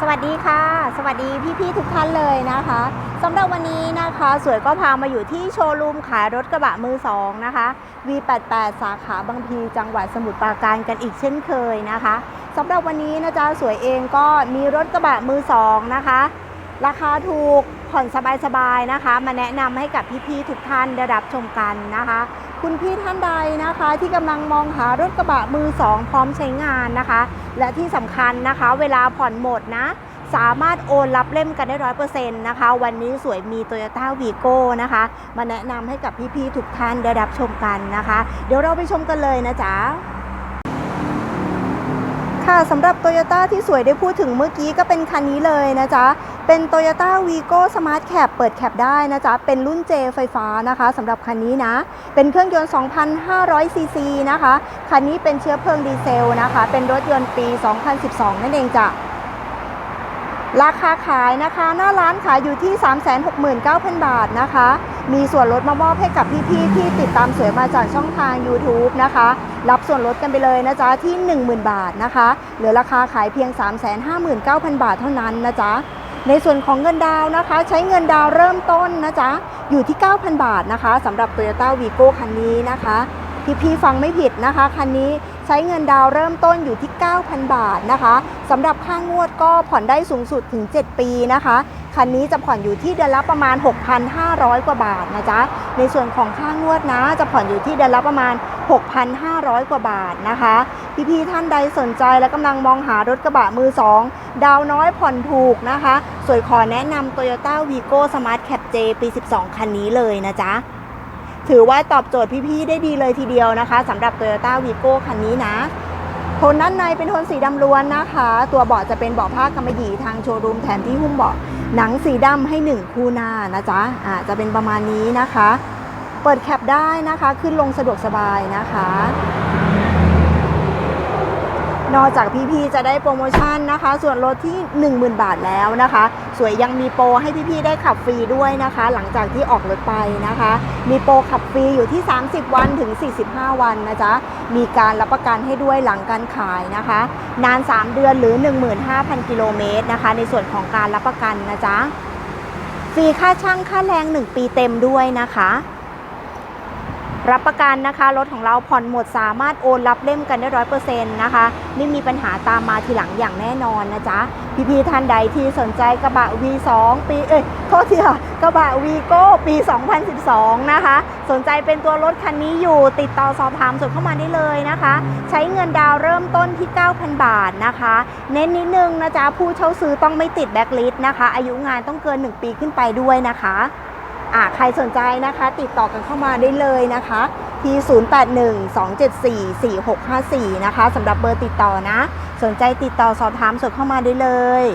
สวัสดีค่ะ สวัสดีพี่ๆทุกท่านเลยนะคะสำหรับวันนี้นะคะสวยก็พามาอยู่ที่โชว์รูมขายรถกระบะมือสองนะคะ V88 สาขาบางพีจังหวัดสมุทรปราการกันอีกเช่นเคยนะคะสำหรับวันนี้นะจ๊ะสวยเองก็มีรถกระบะมือสองนะคะ ราคาถูกผ่อนสบายๆนะคะ มาแนะนำให้กับพี่ๆทุกท่านได้รับชมกันนะคะ คุณพี่ท่านใดนะคะ ที่กำลังมองหารถกระบะมือสองพร้อมใช้งานนะคะ และที่สำคัญนะคะ เวลาผ่อนหมดนะ สามารถโอนรับเล่มกันได้ร้อยเปอร์เซ็นต์นะคะ วันนี้สวยมี t o y ยต้าวีโก้นะคะ มาแนะนำให้กับพี่ๆทุกท่านได้รับชมกันนะคะ เดี๋ยวเราไปชมกันเลยนะจ๊ะ ค่ะสำหรับ Toyota ที่สวยได้พูดถึงเมื่อกี้ก็เป็นคันนี้เลยนะจ๊ะ เป็น Toyota Vigo Smart Cab เปิดแคปได้นะจ๊ะ เป็นรุ่น J ไฟฟ้านะคะสำหรับคันนี้นะ เป็นเครื่องยนต์ 2,500 ซีซีนะคะ คันนี้เป็นเชื้อเพลิงดีเซลนะคะ เป็นรถยนต์ปี 2012 นั่นเองจ้ะ ราคาขายนะคะ หน้าร้านขายอยู่ที่ 369,000 บาทนะคะ มีส่วนลดมามอบให้กับพี่ๆที่ติดตามสวยมาจากช่องทาง YouTube นะคะ รับส่วนลดกันไปเลยนะจ๊ะที่ 10,000 บาทนะคะเหลือราคาขายเพียง 359,000 บาทเท่านั้นนะจ๊ะในส่วนของเงินดาวนะคะ ใช้เงินดาวเริ่มต้นนะจ๊ะอยู่ที่ 9,000 บาทนะคะสำหรับ Toyota Vigo คันนี้นะคะพี่ๆฟังไม่ผิดนะคะคันนี้ใช้เงินดาวเริ่มต้นอยู่ที่ 9,000 บาทนะคะสำหรับค่างวดก็ผ่อนได้สูงสุดถึง 7 ปีนะคะ คันนี้จะผ่อนอยู่ที่เดือนละประมาณ 6,500 กว่าบาทนะจ๊ะ ในส่วนของค่างวดนะ จะผ่อนอยู่ที่เดือนละประมาณ 6,500 กว่าบาทนะคะ พี่ๆท่านใดสนใจและกำลังมองหารถกระบะมือ2ดาวน้อยผ่อนถูกนะคะ สวยขอแนะนำ Toyota Vigo Smart Cap J ปี 12 คันนี้เลยนะจ๊ะ ถือว่าตอบโจทย์พี่ๆได้ดีเลยทีเดียวนะคะสำหรับ Toyota Vigo คันนี้นะโทนด้านในเป็นโทนสีดำล้วนนะคะ ตัวเบาะจะเป็นเบาะผ้ากำมะหยี่ทางโชว์รูมแถมที่หุ้มเบาะ หนังสีดำให้หนึ่งคู่หน้านะจ๊ะอ่าจะเป็นประมาณนี้นะคะ เปิดแคปได้นะคะ ขึ้นลงสะดวกสบายนะคะ นอกจากพี่ๆจะได้โปรโมชั่นนะคะ ส่วนลดที่ 10,000 บาทแล้วนะคะ สวยยังมีโปรให้พี่ๆได้ขับฟรีด้วยนะคะ หลังจากที่ออกรถไปนะคะ มีโปรขับฟรีอยู่ที่ 30 วันถึง 45 วันนะจ๊ะมีการรับประกันให้ด้วยหลังการขายนะคะ นาน 3 เดือนหรือ 15,000 กิโลเมตรนะคะ ในส่วนของการรับประกันนะจ๊ะฟรีค่าช่างค่าแรง 1 ปีเต็มด้วยนะคะ รับประกันนะคะรถของเราผ่อนหมดสามารถโอนรับเล่มกันได้ร้อยเปอร์เซ็นต์นะคะไม่มีปัญหาตามมาทีหลังอย่างแน่นอนนะจ๊ะพี่ๆท่านใดที่สนใจกระบะ V2 ปีเอ้ยโทษทีค่ะกระบะ Vigo ปี 2012 นะคะ สนใจเป็นตัวรถคันนี้อยู่ติดต่อสอบถามสดเข้ามาได้เลยนะคะ ใช้เงินดาวเริ่มต้นที่ 9,000 บาทนะคะ เน้นนิดนึงนะจ๊ะผู้เช่าซื้อต้องไม่ติดแบ็คลิสต์นะคะ อายุงานต้องเกิน 1 ปีขึ้นไปด้วยนะคะ อ่าใครสนใจนะคะ ติดต่อกันเข้ามาได้เลยนะคะที่ 0812744654 นะคะสำหรับเบอร์ติดต่อนะ สนใจติดต่อสอบถามสดเข้ามาได้เลย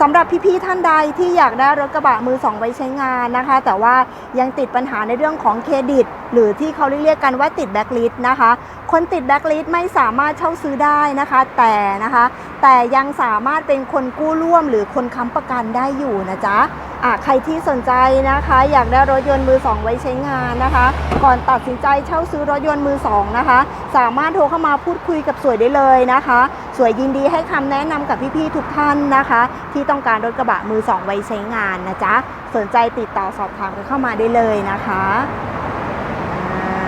สำหรับพี่ๆท่านใดที่อยากได้รถกระบะมือสองไว้ใช้งานนะคะ แต่ว่ายังติดปัญหาในเรื่องของเครดิต หรือที่เขาเรียกกันว่าติดแบ็คลิสต์นะคะ คนติดแบ็คลิสต์ไม่สามารถเช่าซื้อได้นะคะ แต่นะคะ แต่ยังสามารถเป็นคนกู้ร่วมหรือคนค้ำประกันได้อยู่นะจ๊ะ ใครที่สนใจนะคะ อยากได้รถยนต์มือสองไว้ใช้งานนะคะ ก่อนตัดสินใจเช่าซื้อรถยนต์มือสองนะคะ สามารถโทรเข้ามาพูดคุยกับสวยได้เลยนะคะ สวยยินดีให้คำแนะนำกับพี่ๆทุกท่านนะคะ ที่ต้องการรถกระบะมือสองไว้ใช้งานนะจ๊ะสนใจติดต่อสอบถามกันเข้ามาได้เลยนะคะอ่า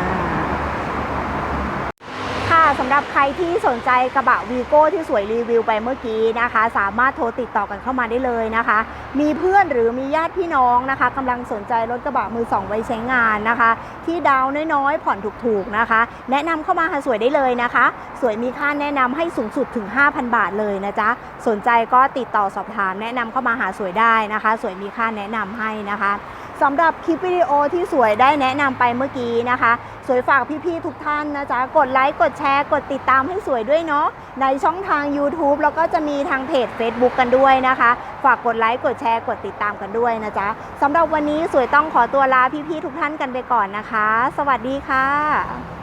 ค่ะ สำหรับใครที่สนใจกระบะวีโก้ที่สวยรีวิวไปเมื่อกี้นะคะ สามารถโทรติดต่อกันเข้ามาได้เลยนะคะ มีเพื่อนหรือมีญาติพี่น้องนะคะกำลังสนใจรถกระบะมือสองไว้ใช้งานนะคะ ที่ดาวน์น้อยๆ ผ่อนถูกๆนะคะ แนะนำเข้ามาหาสวยได้เลยนะคะ สวยมีค่าแนะนำให้สูงสุดถึง 5,000 บาทเลยนะจ๊ะสนใจก็ติดต่อสอบถาม แนะนำเข้ามาหาสวยได้นะคะ สวยมีค่าแนะนำให้นะคะ สำหรับคลิปวิดีโอที่สวยได้แนะนำไปเมื่อกี้นะคะ สวยฝากพี่ๆทุกท่านนะจ๊ะ กดไลค์กดแชร์ กดติดตามให้สวยด้วยเนาะในช่องทาง YouTube แล้วก็จะมีทางเพจ Facebook กันด้วยนะคะ ฝากกดไลค์กดแชร์ กดติดตามกันด้วยนะจ๊ะสำหรับวันนี้สวยต้องขอตัวลาพี่ๆทุกท่านกันไปก่อนนะคะ สวัสดีค่ะ